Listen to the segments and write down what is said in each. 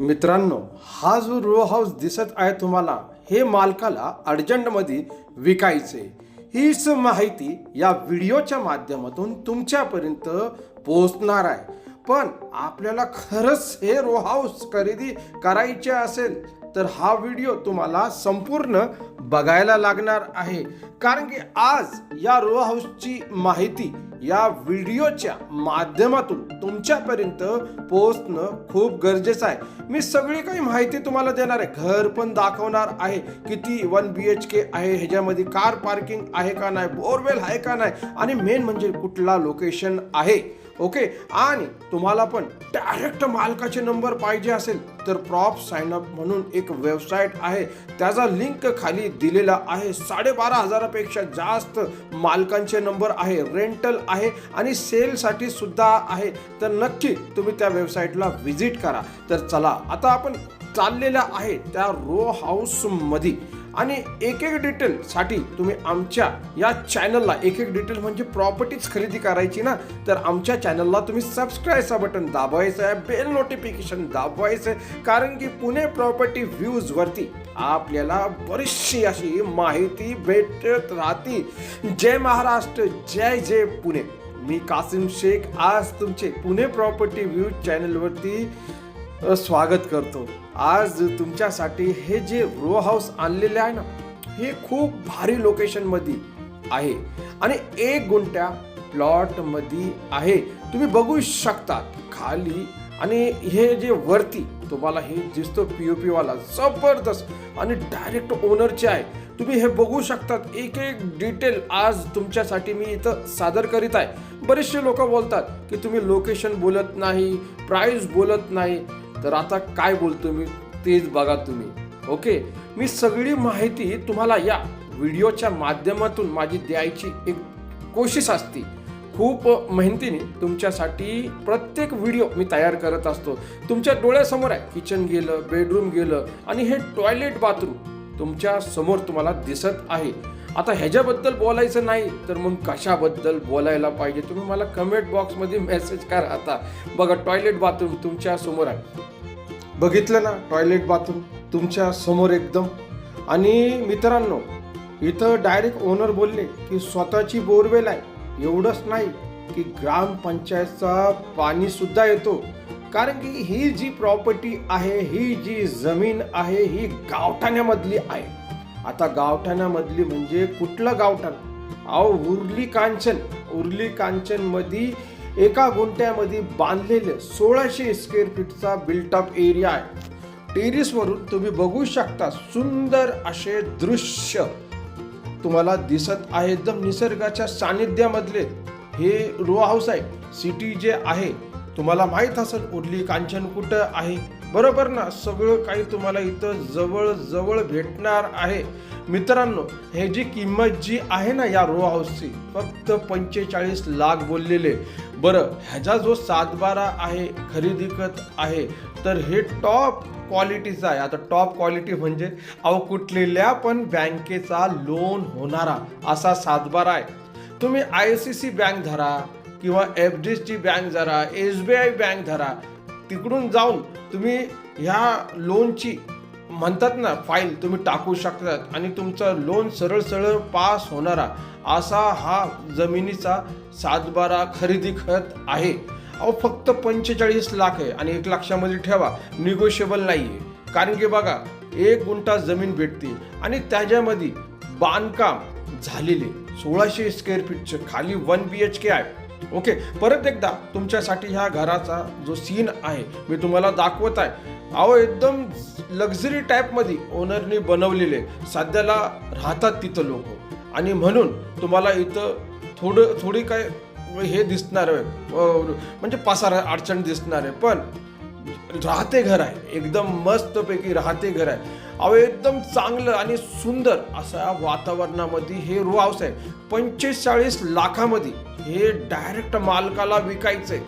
मित्रांनो हा जो रो हाऊस दिसत आहे तुम्हाला हे मालकाला अर्जंटमध्ये विकायचे. हीच माहिती या व्हिडिओच्या माध्यमातून तुमच्यापर्यंत पोहोचणार आहे. पण आपल्याला खरंच हे रो हाऊस खरेदी करायचे असेल तर हा व्हिडिओ तुम्हाला संपूर्ण बघायला लागणार आहे. कारण की आज या रो हाऊसची माहिती या व्हिडिओच्या माध्यमातून तुमच्यापर्यंत पोहोचणं खूप गरजेचं आहे. मी सगळी काही माहिती तुम्हाला देणार आहे. घर पण दाखवणार आहे किती वन बी एच के आहे ह्याच्यामध्ये कार पार्किंग आहे का नाही बोरवेल आहे का नाही आणि मेन म्हणजे कुठला लोकेशन आहे. ओके? आणि तुम्हाला पण डायरेक्ट मालकाचे नंबर पाहिजे असेल तर प्रॉप साइन अप म्हणून एक वेबसाईट आहे. त्याचा लिंक खाली दिलेला आहे. साडेबारा हजारापेक्षा जास्त मालकांचे नंबर आहे. रेंटल आहे आणि सेलसाठी सुद्धा आहे. तर नक्की तुम्ही त्या वेबसाईटला व्हिजिट करा. तर चला आता आपण चाललेल्या आहे त्या रो हाऊसमध्ये आणि एक एक डिटेलसाठी तुम्ही आमच्या या चॅनलला एक एक डिटेल म्हणजे प्रॉपर्टीज खरेदी करायची ना तर आमच्या चॅनलला तुम्ही सबस्क्राईबचं बटन दाबायचं आहे बेल नोटिफिकेशन दाबायचं आहे कारण की पुणे प्रॉपर्टी व्ह्यूजवरती आपल्याला बरीचशी अशी माहिती भेटत राहते. जय महाराष्ट्र जय जय पुणे. मी कासिम शेख आज तुमचे पुणे प्रॉपर्टी व्ह्यूज चॅनलवरती स्वागत करतो. आज तुमच्यासाठी हे जे रो हाऊस आणलेले आहे ना हे खूप भारी लोकेशनमध्ये आहे. आणि एक गुंट्या प्लॉटमध्ये आहे. तुम्ही बघू शकता खाली आणि हे जे वरती तुम्हाला हे दिसतो पी ओ पीवाला जबरदस्त. आणि डायरेक्ट ओनरचे आहे तुम्ही हे बघू शकतात. एक एक डिटेल आज तुमच्यासाठी मी इथं सादर करीत आहे. बरेचसे लोक बोलतात की तुम्ही लोकेशन बोलत नाही प्राईस बोलत नाही. तर आता काय बोलतो मी तेच बघा तुम्ही. ओके? मी सगळी माहिती तुम्हाला या व्हिडिओच्या माध्यमातून माझी द्यायची एक कोशिश असते. खूप मेहनतीने तुमच्यासाठी प्रत्येक व्हिडिओ मी तयार करत असतो. तुमच्या डोळ्यासमोर आहे. किचन गेलं बेडरूम गेलं आणि हे टॉयलेट बाथरूम तुमच्यासमोर तुम्हाला दिसत आहे. आता ह्याच्याबद्दल बोलायचं नाही तर मग कशाबद्दल बोलायला पाहिजे? तुम्ही मला कमेंट बॉक्समध्ये मेसेज करा आता. बघा टॉयलेट बाथरूम तुमच्यासमोर आहे. बघितलं ना टॉयलेट बाथरूम तुमच्यासमोर एकदम. आणि मित्रांनो इथं डायरेक्ट ओनर बोलले की स्वतःची बोरवेल आहे. एवढंच नाही की ग्रामपंचायतचा पाणीसुद्धा येतो. कारण की ही जी प्रॉपर्टी आहे ही जी जमीन आहे ही गावठाण्यामधली आहे. आता गावठाणामधली म्हणजे कुठलं गावठाण? अहो उर्ली कांचन उर्ली कांचनमध्ये एका गुंट्यामध्ये बांधलेलं सोळाशे स्क्वेअर फीटचा बिल्टअप एरिया आहे. टेरिसवरून तुम्ही बघू शकता सुंदर असे दृश्य तुम्हाला दिसत आहे. एकदम निसर्गाच्या सानिध्यामधले हे रो हाऊस आहे. सिटी जे आहे तुम्हाला माहीत असेल उरली कांचन कुठं आहे? बरोबर ना? सगळं काही तुम्हाला इथं जवळ जवळ भेटणार आहे. मित्रांनो हे जी किंमत जी आहे ना या रो हाऊसची फक्त पंचेचाळीस लाख बोललेले. बरं ह्याचा जो सातबारा आहे खरेदी करत आहे तर हे टॉप क्वालिटीचा आहे. आता टॉप क्वालिटी म्हणजे अहो कुठलेल्या पण बँकेचा लोन होणारा असा सातबारा आहे. तुम्ही आय सी सी बँक धरा किंवा एफ डी सी बँक धरा एस बी आय बँक धरा तिकडून जाऊन तुम्ही ह्या लोनची म्हणतात ना फाईल तुम्ही टाकू शकतात आणि तुमचं लोन सरळ सरळ पास होणारा असा हा जमिनीचा सातबारा खरेदी खत आहे. अहो फक्त पंचेचाळीस लाख आहे आणि एक लाखामध्ये ठेवा निगोशिएबल नाही आहे कारण की बघा एक गुंठा जमीन भेटते आणि त्याच्यामध्ये बांधकाम झालेले. सोळाशे स्क्वेअर फीटचे खाली वन बी एच के आहे. ओके परत एकदा तुमच्यासाठी ह्या घराचा जो सीन आहे मी तुम्हाला दाखवत आहे अहो एकदम लक्झरी टाईपमध्ये ओनरने बनवलेले सध्याला राहतात तिथं लोक. आणि म्हणून तुम्हाला इथं थोडं थोडी काय हे दिसणार आहे म्हणजे पासार अडचण दिसणार आहे. पण राहते घर आहे. एकदम मस्तपैकी राहते घर आहे. अहो एकदम चांगलं आणि सुंदर असा वातावरणामध्ये हे रो हाऊस आहे. पंचेचाळीस लाखामध्ये हे डायरेक्ट मालकाला विकायचं आहे.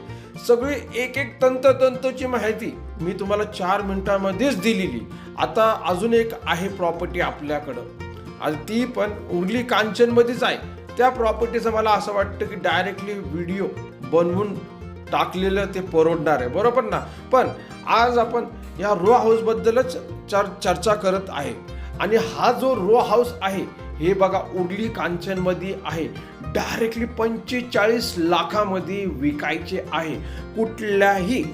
सगळी एक एक तंतोतंतोची माहिती मी तुम्हाला चार मिनिटांमध्येच दिलेली. आता अजून एक आहे प्रॉपर्टी आपल्याकडं. आणि ती पण उर्ली कांचनमध्येच आहे. त्या प्रॉपर्टीचं मला असं वाटतं की डायरेक्टली व्हिडिओ बनवून टाकलेलं ते परवडणार आहे. बरोबर ना? पण आज आपण या रो हाऊसबद्दलच चर चर्चा करत आहे. आणि हा जो रो हाऊस आहे हे बघा उडली कांचनमध्ये आहे. डायरेक्टली पंचेचाळीस लाखामध्ये विकायचे आहे. कुठल्याही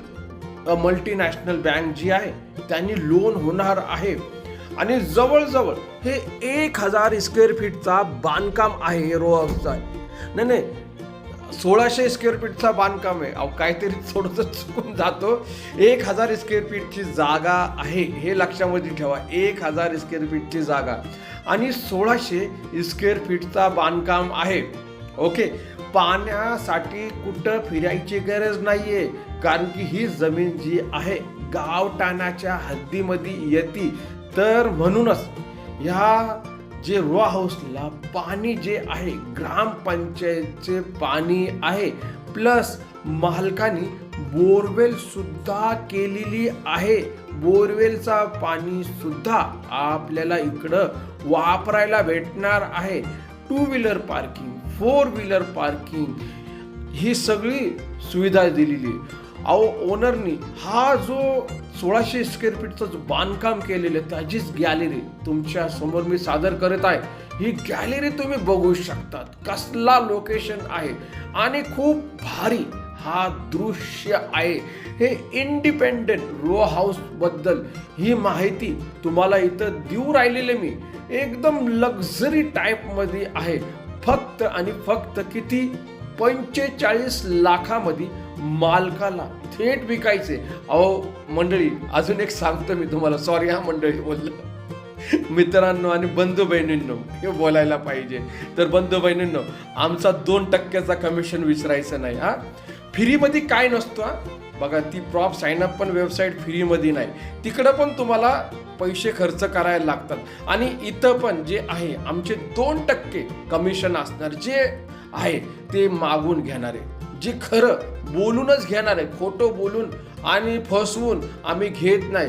मल्टीनॅशनल बँक जी आहे त्यांनी लोन होणार आहे. आणि जवळजवळ हे एक हजार स्क्वेअर फीटचा बांधकाम आहे हे रो हाऊसचा नाही नाही सोळाशे स्क्वेअर फीटचा बांधकाम आहे. अहो काहीतरी थोडंसं चुकून जातो. एक हजार स्क्वेअर फीटची जागा आहे हे लक्षामध्ये ठेवा. एक हजार स्क्वेअर फीटची जागा. आणि सोळाशे स्क्वेअर फीटचा बांधकाम आहे. ओके? पाण्यासाठी कुठं फिरायची गरज नाही आहे कारण की ही जमीन जी आहे गावठाणाच्या हद्दीमध्ये येते. तर म्हणूनच ह्या जे रो हाऊसला पाणी जे आहे ग्रामपंचायतचे पाणी आहे प्लस मालकानी बोरवेल सुद्धा केलेली आहे. बोरवेलचा पाणी सुद्धा आपल्याला इकडं वापरायला भेटणार आहे. Two wheeler parking four wheeler parking ही सगळी सुविधा दिलेली आहे. अहो ओनरनी हा जो सोळाशे स्क्वेअर फीटचं जो बांधकाम केलेलं आहे त्याचीच गॅलरी तुमच्यासमोर मी सादर करत आहे. ही गॅलरी तुम्ही बघू शकतात. कसला लोकेशन आहे. आणि खूप भारी हा दृश्य आहे. हे इंडिपेंडेंट रो हाऊसबद्दल ही माहिती तुम्हाला इथं देऊ राहिलेले मी. एकदम लक्झरी टाईपमध्ये आहे. फक्त आणि फक्त किती? पंचेचाळीस लाखामध्ये मालकाला थेट विकायचे. अहो मंडळी अजून एक सांगतो मी तुम्हाला. सॉरी हा मंडळी बोललं. मित्रांनो आणि बंधू बहिणींनो हे बोलायला पाहिजे. तर बंधू बहिणींनो आमचा दोन टक्क्याचा कमिशन विसरायचं नाही हा? फ्रीमध्ये काय नसतो हा? बघा ती प्रॉप साईनअप पण वेबसाईट फ्रीमध्ये नाही. तिकडं पण तुम्हाला पैसे खर्च करायला लागतात. आणि इथं पण जे आहे आमचे दोन टक्के कमिशन असणार जे आहे ते मागून घेणारे. जे खरं बोलूनच घेणार आहे खोटं बोलून आणि फसवून आम्ही घेत नाही.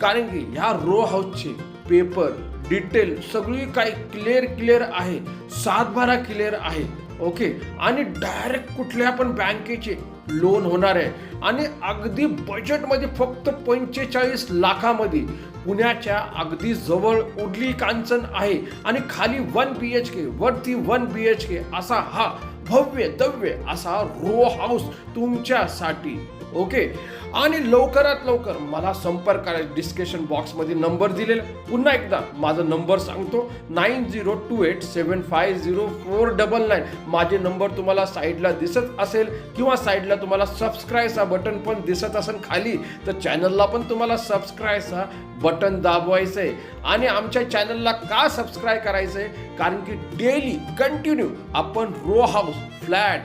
कारण की ह्या रो हाऊसचे पेपर डिटेल सगळी काही क्लिअर क्लिअर आहे. सातबारा क्लिअर आहे. ओके आणि डायरेक्ट कुठल्या पण बँकेचे लोन होणार आहे. आणि अगदी बजेटमध्ये फक्त पंचेचाळीस लाखामध्ये पुण्याच्या अगदी जवळ उडली कांचन आहे. आणि खाली वन बी एच के वरती वन बी एच के असा हा भव्य दव्य असा रो हाऊस तुमच्यासाठी. ओके? आणि लवकरात लवकर मला संपर्क करायचं डिस्क्रिप्शन बॉक्समध्ये नंबर दिलेला पुन्हा एकदा माझा नंबर सांगतो. Nine zero two eight seven five zero four double nine माझे नंबर तुम्हाला साईडला दिसत असेल किंवा साईडला तुम्हाला सबस्क्राईबचा बटन पण दिसत असेल खाली तर चॅनलला पण तुम्हाला सबस्क्राईबचा बटन दाबवायचं आहे आणि आमच्या चॅनलला का सबस्क्राईब करायचं आहे कारण की डेली कंटिन्यू आपण रो हाऊस फ्लॅट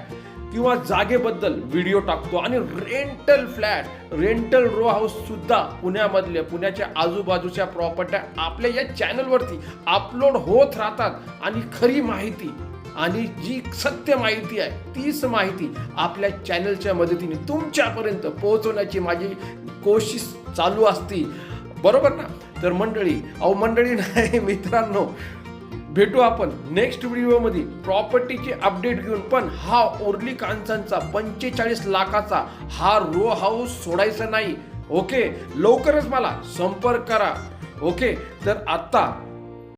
किंवा जागेबद्दल व्हिडिओ टाकतो आणि rental flat rental row house सुद्धा पुण्यामधल्या पुण्याच्या आजूबाजूच्या प्रॉपर्ट्या आपल्या या चॅनलवरती अपलोड होत राहतात. आणि खरी माहिती आणि जी सत्य माहिती आहे तीच माहिती आपल्या चॅनलच्या मदतीने तुमच्यापर्यंत पोहोचवण्याची माझी कोशिश चालू असती. बरोबर ना? तर मंडळी अहो मंडळी नाही मित्रांनो भेटू आपण नेक्स्ट व्हिडिओमध्ये. प्रॉपर्टीचे अपडेट घेऊन. पण हा ओरली कांचनचा पंचेचाळीस लाखाचा हा रो हाऊस सोडायचा नाही. ओके लवकरच मला संपर्क करा. ओके तर आत्ता